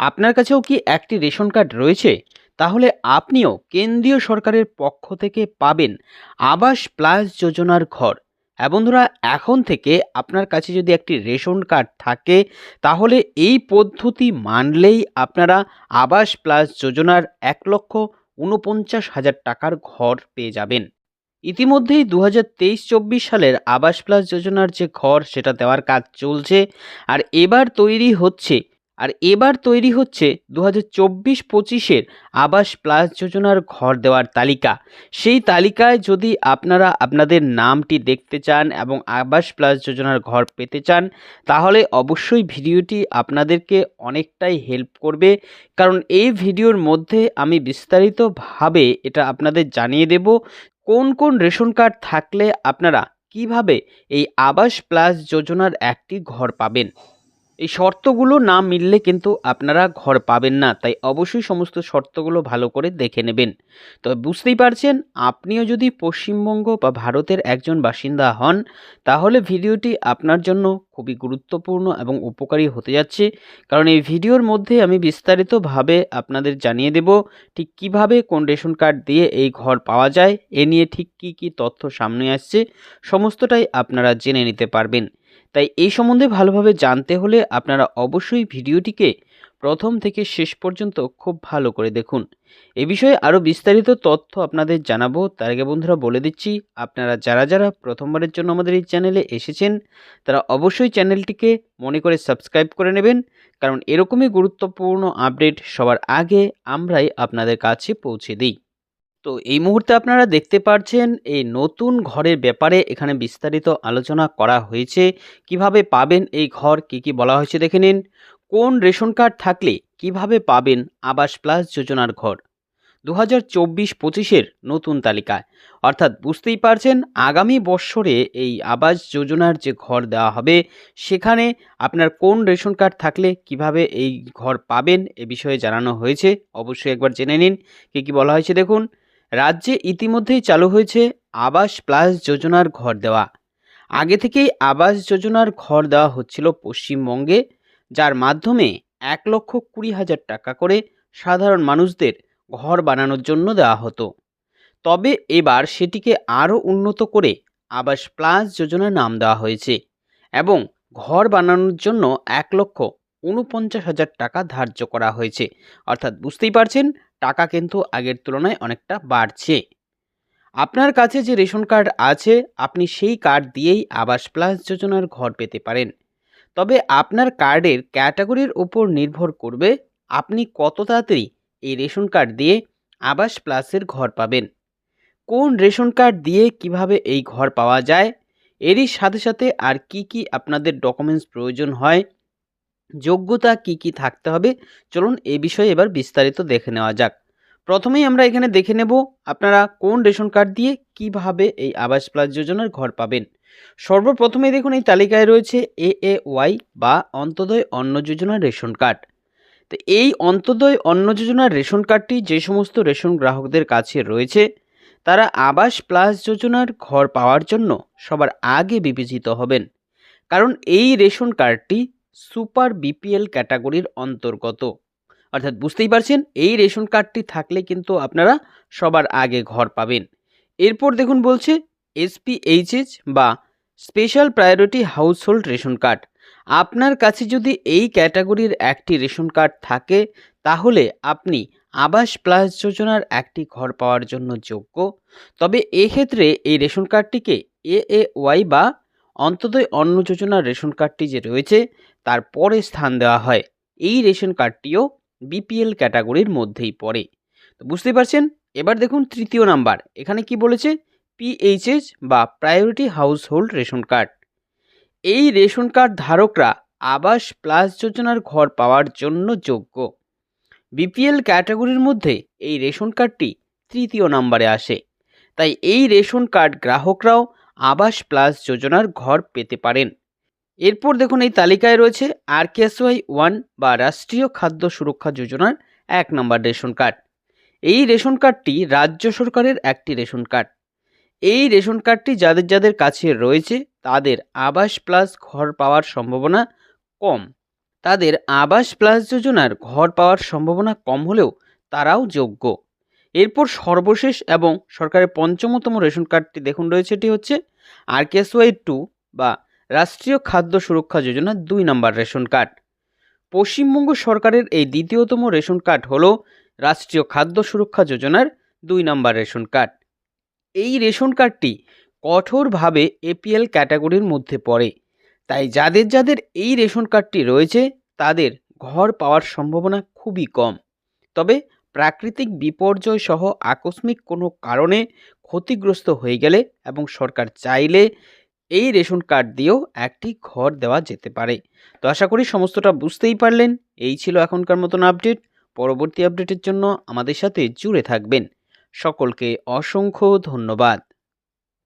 আপনার কাছেও কি একটি রেশন কার্ড রয়েছে? তাহলে আপনিও কেন্দ্রীয় সরকারের পক্ষ থেকে পাবেন আবাস প্লাস যোজনার ঘর। হ্যাঁ বন্ধুরা, এখন থেকে আপনার কাছে যদি একটি রেশন কার্ড থাকে, তাহলে এই পদ্ধতি মানলেই আপনারা আবাস প্লাস যোজনার এক লক্ষ উনপঞ্চাশ হাজার টাকার ঘর পেয়ে যাবেন। ইতিমধ্যেই দু হাজার তেইশ চব্বিশ সালের আবাস প্লাস যোজনার যে ঘর, সেটা দেওয়ার কাজ চলছে। আর এবার তৈরি হচ্ছে আর এবার তৈরি হচ্ছে দু হাজার চব্বিশ পঁচিশের আবাস প্লাস যোজনার ঘর দেওয়ার তালিকা। সেই তালিকায় যদি আপনারা আপনাদের নামটি দেখতে চান এবং আবাস প্লাস যোজনার ঘর পেতে চান, তাহলে অবশ্যই ভিডিওটি আপনাদেরকে অনেকটাই হেল্প করবে। কারণ এই ভিডিওর মধ্যে আমি বিস্তারিতভাবে এটা আপনাদের জানিয়ে দেব, কোন কোন রেশন কার্ড থাকলে আপনারা কীভাবে এই আবাস প্লাস যোজনার একটি ঘর পাবেন। এই শর্তগুলো না মিললে কিন্তু আপনারা ঘর পাবেন না, তাই অবশ্যই সমস্ত শর্তগুলো ভালো করে দেখে নেবেন। তবে বুঝতেই পারছেন, আপনিও যদি পশ্চিমবঙ্গ বা ভারতের একজন বাসিন্দা হন, তাহলে ভিডিওটি আপনার জন্য খুবই গুরুত্বপূর্ণ এবং উপকারী হতে যাচ্ছে। কারণ এই ভিডিওর মধ্যে আমি বিস্তারিতভাবে আপনাদের জানিয়ে দেব, ঠিক কীভাবে কোন রেশন কার্ড দিয়ে এই ঘর পাওয়া যায়, এ নিয়ে ঠিক কী কী তথ্য সামনে আসছে, সমস্তটাই আপনারা জেনে নিতে পারবেন। তাই এই সম্বন্ধে ভালোভাবে জানতে হলে আপনারা অবশ্যই ভিডিওটিকে প্রথম থেকে শেষ পর্যন্ত খুব ভালো করে দেখুন। এ বিষয়ে আরও বিস্তারিত তথ্য আপনাদের জানাব। তার আগে বন্ধুরা বলে দিচ্ছি, আপনারা যারা যারা প্রথমবারের জন্য আমাদের এই চ্যানেলে এসেছেন, তারা অবশ্যই চ্যানেলটিকে মনে করে সাবস্ক্রাইব করে নেবেন। কারণ এরকমই গুরুত্বপূর্ণ আপডেট সবার আগে আমরাই আপনাদের কাছে পৌঁছে দিই। তো এই মুহূর্তে আপনারা দেখতে পাচ্ছেন এই নতুন ঘরের ব্যাপারে এখানে বিস্তারিত আলোচনা করা হয়েছে। কীভাবে পাবেন এই ঘর, কি কি বলা হয়েছে দেখে নিন। কোন রেশন কার্ড থাকলে কীভাবে পাবেন আবাস প্লাস যোজনার ঘর? দু হাজার চব্বিশ পঁচিশের নতুন তালিকায়। অর্থাৎ বুঝতেই পারছেন, আগামী বৎসরে এই আবাস যোজনার যে ঘর দেওয়া হবে, সেখানে আপনার কোন রেশন কার্ড থাকলে কীভাবে এই ঘর পাবেন, এ বিষয়ে জানানো হয়েছে। অবশ্যই একবার জেনে নিন, কী কী বলা হয়েছে দেখুন। রাজ্যে ইতিমধ্যেই চালু হয়েছে আবাস প্লাস যোজনার ঘর দেওয়া। আগে থেকেই আবাস যোজনার ঘর দেওয়া হচ্ছিল পশ্চিমবঙ্গে, যার মাধ্যমে এক লক্ষ কুড়ি হাজার টাকা করে সাধারণ মানুষদের ঘর বানানোর জন্য দেওয়া হতো। তবে এবার সেটিকে আরও উন্নত করে আবাস প্লাস যোজনার নাম দেওয়া হয়েছে এবং ঘর বানানোর জন্য এক লক্ষ উনপঞ্চাশ হাজার টাকা ধার্য করা হয়েছে। অর্থাৎ বুঝতেই পারছেন টাকা কিন্তু আগের তুলনায় অনেকটা বাড়ছে। আপনার কাছে যে রেশন কার্ড আছে, আপনি সেই কার্ড দিয়েই আবাস প্লাস যোজনার ঘর পেতে পারেন। তবে আপনার কার্ডের ক্যাটাগরির ওপর নির্ভর করবে আপনি কত তাড়াতাড়ি এই রেশন কার্ড দিয়ে আবাস প্লাসের ঘর পাবেন। কোন রেশন কার্ড দিয়ে কীভাবে এই ঘর পাওয়া যায়, এরই সাথে সাথে আর কি কি আপনাদের ডকুমেন্টস প্রয়োজন হয় যোগ্যতা কি কি থাকতে হবে? চলুন এ বিষয়ে এবার বিস্তারিত দেখে নেওয়া যাক। প্রথমেই আমরা এখানে দেখে নেব আপনারা কোন রেশন কার্ড দিয়ে কীভাবে এই আবাস প্লাস যোজনার ঘর পাবেন। সর্বপ্রথমে দেখুন এই তালিকায় রয়েছে এ এ ওয়াই বা অন্তোদয় অন্ন যোজনার রেশন কার্ড। তো এই অন্তোদয় অন্ন যোজনার রেশন কার্ডটি যে সমস্ত রেশন গ্রাহকদের কাছে রয়েছে, তারা আবাস প্লাস যোজনার ঘর পাওয়ার জন্য সবার আগে বিবেচিত হবেন। কারণ এই রেশন কার্ডটি সুপার বিপিএল ক্যাটাগরির অন্তর্গত। অর্থাৎ বুঝতেই পারছেন, এই রেশন কার্ডটি থাকলে কিন্তু আপনারা সবার আগে ঘর পাবেন। এরপর দেখুন বলছে, এসপিএইচএস বা special priority household ration card. আপনার কাছে যদি এই ক্যাটাগরির একটি রেশন কার্ড থাকে, তাহলে আপনি আবাস প্লাস যোজনার একটি ঘর পাওয়ার জন্য যোগ্য। তবে এক্ষেত্রে এই রেশন কার্ডটিকে এ ওয়াই বা অন্তদয় অন্ন যোজনার রেশন কার্ডটি যে রয়েছে তার পরে স্থান দেওয়া হয়। এই রেশন কার্ডটিও বিপিএল ক্যাটাগরির মধ্যেই পড়ে। তো বুঝতে পারছেন? এবার দেখুন তৃতীয় নাম্বার। এখানে কি বলেছে? পিএইচএস বা প্রায়োরিটি হাউসহোল্ড রেশন কার্ড। এই রেশন কার্ড ধারকরা আবাস প্লাস যোজনার ঘর পাওয়ার জন্য যোগ্য। বিপিএল ক্যাটাগরির মধ্যে এই রেশন কার্ডটি তৃতীয় নম্বরে আসে। তাই এই রেশন কার্ড গ্রাহকরাও আবাস প্লাস যোজনার ঘর পেতে পারেন। এরপর দেখুন এই তালিকায় রয়েছে আর কেএসওয়াই ওয়ান বা রাষ্ট্রীয় খাদ্য সুরক্ষা যোজনার এক নম্বর রেশন কার্ড। এই রেশন কার্ডটি রাজ্য সরকারের একটি রেশন কার্ড। এই রেশন কার্ডটি যাদের যাদের কাছে রয়েছে, তাদের আবাস প্লাস ঘর পাওয়ার সম্ভাবনা কম। তাদের আবাস প্লাস যোজনার ঘর পাওয়ার সম্ভাবনা কম হলেও তারাও যোগ্য। এরপর সর্বশেষ এবং সরকারের পঞ্চমতম রেশন কার্ডটি দেখুন রয়েছে, এটি হচ্ছে আরকেএসওয়াই টু বা রাষ্ট্রীয় খাদ্য সুরক্ষা যোজনার দুই নম্বর রেশন কার্ড। পশ্চিমবঙ্গ সরকারের এই দ্বিতীয়তম রেশন কার্ড হলো রাষ্ট্রীয় খাদ্য সুরক্ষা যোজনার দুই নম্বর রেশন কার্ড। এই রেশন কার্ডটি কঠোরভাবে এপিএল ক্যাটাগরির মধ্যে পড়ে। তাই যাদের যাদের এই রেশন কার্ডটি রয়েছে, তাদের ঘর পাওয়ার সম্ভাবনা খুবই কম। তবে প্রাকৃতিক বিপর্যয় সহ আকস্মিক কোনো কারণে ক্ষতিগ্রস্ত হয়ে গেলে এবং সরকার চাইলে এই রেশন কার্ড দিয়েও একটি ঘর দেওয়া যেতে পারে। তো আশা করি সমস্তটা বুঝতেই পারলেন। এই ছিল এখনকার মতন আপডেট। পরবর্তী আপডেটের জন্য আমাদের সাথে জুড়ে থাকবেন। সকলকে অসংখ্য ধন্যবাদ।